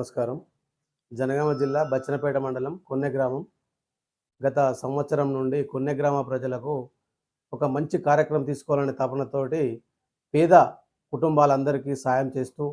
నమస్కారం. జనగామ జిల్లా బచ్చనపేట మండలం కొన్నె గ్రామం. గత సంవత్సరం నుండి కొన్నె గ్రామ ప్రజలకు ఒక మంచి కార్యక్రమం తీసుకోవాలనే తపనతోటి పేద కుటుంబాలందరికీ సాయం చేస్తూ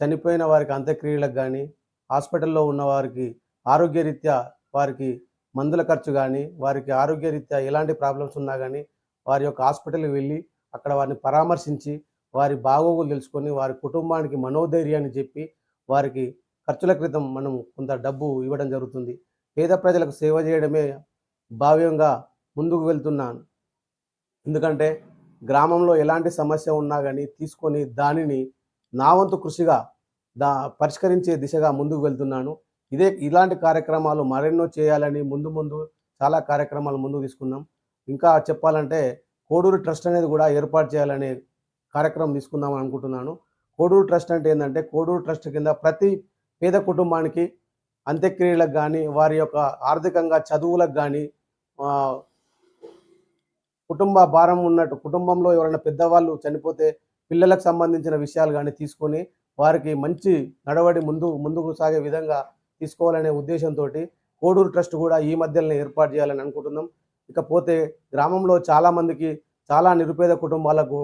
చనిపోయిన వారికి అంత్యక్రియలకు కానీ హాస్పిటల్లో ఉన్న వారికి ఆరోగ్యరీత్యా వారికి మందుల ఖర్చు కానీ వారికి ఆరోగ్యరీత్యా ఎలాంటి ప్రాబ్లమ్స్ ఉన్నా కానీ వారి యొక్క హాస్పిటల్కి వెళ్ళి అక్కడ వారిని పరామర్శించి వారి బాగోగులు తెలుసుకొని వారి కుటుంబానికి మనోధైర్యాన్ని చెప్పి వారికి ఖర్చుల క్రితం మనం కొంత డబ్బు ఇవ్వడం జరుగుతుంది. పేద ప్రజలకు సేవ చేయడమే భావ్యంగా ముందుకు వెళ్తున్నాను. ఎందుకంటే గ్రామంలో ఎలాంటి సమస్య ఉన్నా కానీ తీసుకొని దానిని నా వంతు కృషిగా దా పరిష్కరించే దిశగా ముందుకు వెళ్తున్నాను. ఇదే ఇలాంటి కార్యక్రమాలు మరెన్నో చేయాలని ముందు ముందు చాలా కార్యక్రమాలు ముందుకు తీసుకున్నాం. ఇంకా చెప్పాలంటే కోడూరు ట్రస్ట్ అనేది కూడా ఏర్పాటు చేయాలనే కార్యక్రమం తీసుకుందాం అనుకుంటున్నాను. కోడూరు ట్రస్ట్ అంటే ఏంటంటే కోడూరు ట్రస్ట్ కింద ప్రతి పేద కుటుంబానికి అంత్యక్రియలకు కానీ వారి యొక్క ఆర్థికంగా చదువులకు కానీ కుటుంబ భారం ఉన్నట్టు కుటుంబంలో ఎవరైనా పెద్దవాళ్ళు చనిపోతే పిల్లలకు సంబంధించిన విషయాలు కానీ తీసుకొని వారికి మంచి నడవడి ముందు ముందుకు సాగే విధంగా తీసుకోవాలనే ఉద్దేశంతో కోడూరు ట్రస్ట్ కూడా ఈ మధ్యలోనే ఏర్పాటు చేయాలని అనుకుంటున్నాం. ఇకపోతే గ్రామంలో చాలామందికి చాలా నిరుపేద కుటుంబాలకు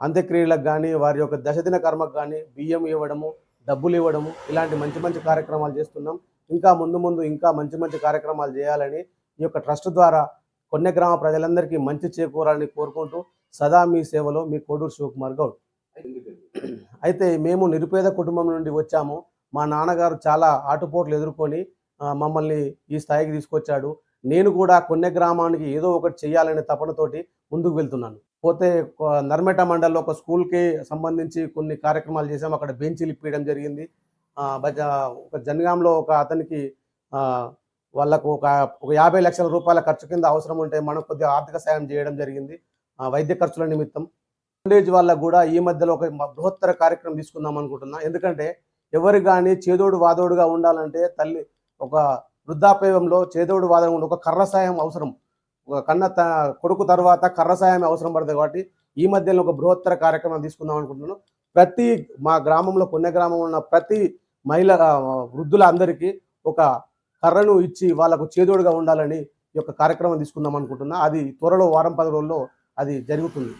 అంత్యక్రియలకు కానీ వారి యొక్క దశదిన కర్మకు కానీ బియ్యం ఇవ్వడము డబ్బులు ఇవ్వడము ఇలాంటి మంచి మంచి కార్యక్రమాలు చేస్తున్నాం. ఇంకా ముందు ముందు ఇంకా మంచి మంచి కార్యక్రమాలు చేయాలని ఈ యొక్క ట్రస్ట్ ద్వారా కొన్నె గ్రామ ప్రజలందరికీ మంచి చేకూరాలని కోరుకుంటూ సదా మీ సేవలో మీ కోడూరు శివకుమార్ గౌడ్. అయితే మేము నిరుపేద కుటుంబం నుండి వచ్చాము. మా నాన్నగారు చాలా ఆటుపోట్లు ఎదుర్కొని మమ్మల్ని ఈ స్థాయికి తీసుకొచ్చాడు. నేను కూడా కొన్నె గ్రామానికి ఏదో ఒకటి చేయాలనే తపనతోటి ముందుకు వెళ్తున్నాను. పోతే నర్మేట మండల్లో మండలంలో ఒక స్కూల్కి సంబంధించి కొన్ని కార్యక్రమాలు చేసాం అక్కడ బెంచీలు ఇప్పించడం జరిగింది. ఒక జనగాంలో ఒక అతనికి వాళ్ళకు ఒక ఒక యాభై లక్షల రూపాయల ఖర్చు కింద అవసరం ఉంటే మనం కొద్దిగా ఆర్థిక సాయం చేయడం జరిగింది. వైద్య ఖర్చుల నిమిత్తం. విలేజ్ వాళ్ళకు కూడా ఈ మధ్యలో ఒక బృహత్తర కార్యక్రమం తీసుకుందాం అనుకుంటున్నా. ఎందుకంటే ఎవరు కానీ చేదోడు వాదోడుగా ఉండాలంటే తల్లి ఒక వృద్ధాప్యంలో చేదోడు వాదం ఒక కర్ర సాయం అవసరం. కన్న త కొడుకు తర్వాత కర్ర సాయం అవసరం పడుతుంది కాబట్టి ఈ మధ్యలో ఒక బృహత్తర కార్యక్రమం తీసుకుందాం అనుకుంటున్నాను. ప్రతి మా గ్రామంలో పుణ్య గ్రామంలో ఉన్న ప్రతి మహిళ వృద్ధుల అందరికీ ఒక కర్రను ఇచ్చి వాళ్ళకు చేదోడుగా ఉండాలని ఈ యొక్క కార్యక్రమం తీసుకుందాం అనుకుంటున్నా. అది త్వరలో వారం పది రోజుల్లో అది జరుగుతుంది.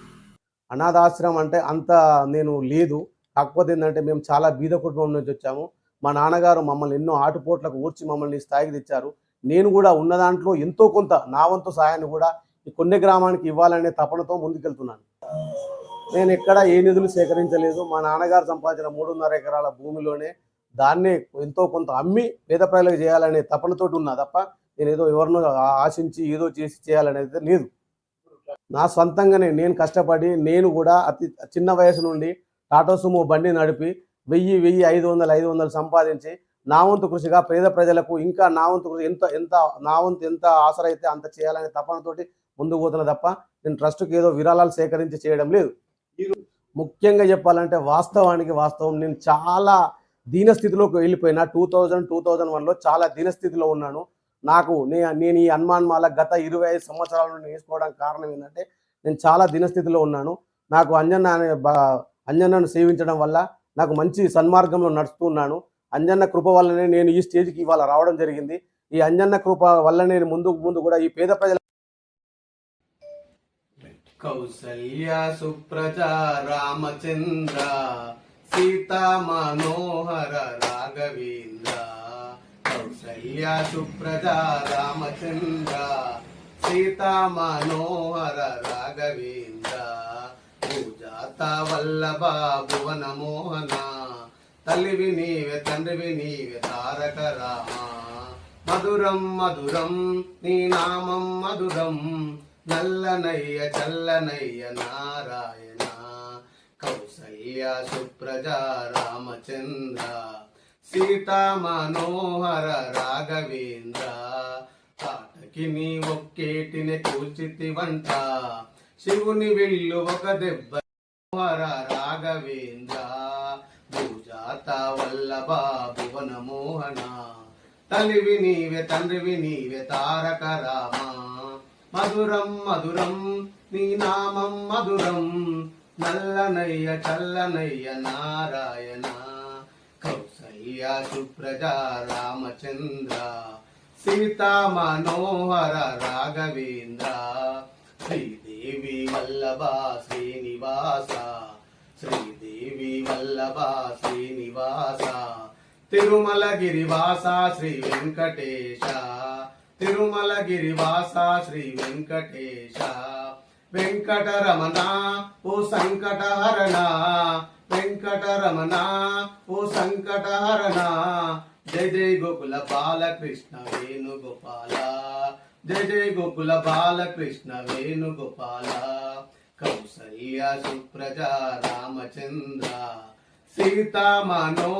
అనాథాశ్రమం అంటే అంత నేను లేదు. కాకపోతే ఏంటంటే మేము చాలా బీద కుటుంబం నుంచి వచ్చాము. మా నాన్నగారు మమ్మల్ని ఎన్నో ఆటుపోట్లకు ఊర్చి మమ్మల్ని స్థాయికి తెచ్చారు. నేను కూడా ఉన్న దాంట్లో ఎంతో కొంత నా వంతు సహాయాన్ని కూడా ఈ కొన్ని గ్రామానికి ఇవ్వాలనే తపనతో ముందుకెళ్తున్నాను. నేను ఎక్కడ ఏ నిధులు సేకరించలేదు. మా నాన్నగారు సంపాదించిన మూడున్నర ఎకరాల భూమిలోనే దాన్నే ఎంతో కొంత అమ్మి పేద ప్రజలకు చేయాలనే తపనతోటి ఉన్నా తప్ప నేను ఏదో ఎవరినో ఆశించి ఏదో చేసి చేయాలనేది లేదు. నా సొంతంగానే నేను కష్టపడి నేను కూడా అతి చిన్న వయసు నుండి టాటా సుమో బండి నడిపి వెయ్యి వెయ్యి ఐదు వందలు ఐదు వందలు సంపాదించి నా వంతు కృషిగా పేద ప్రజలకు ఇంకా నా వంతు కృషి ఎంత ఎంత నా వంతు ఎంత ఆసరైతే అంత చేయాలనే తపనతోటి ముందుకు పోతున్నా తప్ప నేను ట్రస్ట్కి ఏదో విరాళాలు సేకరించి చేయడం లేదు. ముఖ్యంగా చెప్పాలంటే వాస్తవానికి వాస్తవం. నేను చాలా దీనస్థితిలోకి వెళ్ళిపోయినా టూ థౌజండ్ టూ థౌజండ్ వన్లో చాలా దీనస్థితిలో ఉన్నాను. నాకు నే నేను ఈ అనుమాన్మాల గత ఇరవై ఐదు సంవత్సరాల నుండి నేర్చుకోవడానికి కారణం ఏంటంటే నేను చాలా దీనస్థితిలో ఉన్నాను. నాకు అంజన్న అనే అంజన్నను సేవించడం వల్ల నాకు మంచి సన్మార్గంలో నడుస్తూ ఉన్నాను. అంజన్న కృప వల్లనే నేను ఈ స్టేజ్కి ఇవాళ రావడం జరిగింది. ఈ అంజన్న కృప వల్ల నేను ముందుకు ముందు కూడా ఈ పేద ప్రజల కౌసల్య సుప్రజ రామచంద్ర సీతా మనోహర రాఘవేంద్ర కౌసల్య సుప్రజ రామచంద్ర సీతా మనోహర రాఘవేంద్ర పూజాత వల్లభ భువన మోహన తల్లివి నీవే తండ్రివి నీవే తారక రామ మధురం మధురం నీ నామం మధురం. నల్లనయ్య చల్లనయ్య నారాయణ. కౌసల్య సుప్రజ రామచంద్ర. సీతా మనోహర రాఘవేంద్ర. తాటకి నీ ఒక్కేటిని కూల్చితి వంట. శివుని విల్లు ఒక దెబ్బ. మనోహర రాఘవేంద్ర. తాత వల్లభ భువన మోహన తల్లివి నీవే తండ్రివి నీవే తారక రామ. మధురం మధురం నీ నామం మధురం. నల్లనయ్య చల్లనయ్య నారాయణ. కౌసల్య కౌసల్య సుప్రజ రామచంద్ర. సీతా మనోహర రాఘవేంద్ర. శ్రీదేవి వల్లభ శ్రీనివాస. శ్రీదేవి వల్లభ శ్రీనివాస. తిరుమల గిరివాస శ్రీ వెంకటేశ. తిరుమల గిరివాస శ్రీ వెంకటేశ. వెంకటరమణ ఓ సంకటహరణ. వెంకటరమణ ఓ సంకటహరణ. జయ జయ గోకుల బాలకృష్ణ వేణుగోపాల. జయ జయ గోకుల బాలకృష్ణ వేణుగోపాల. కౌసల్యా సుప్రజ రామచంద్ర సీతామనో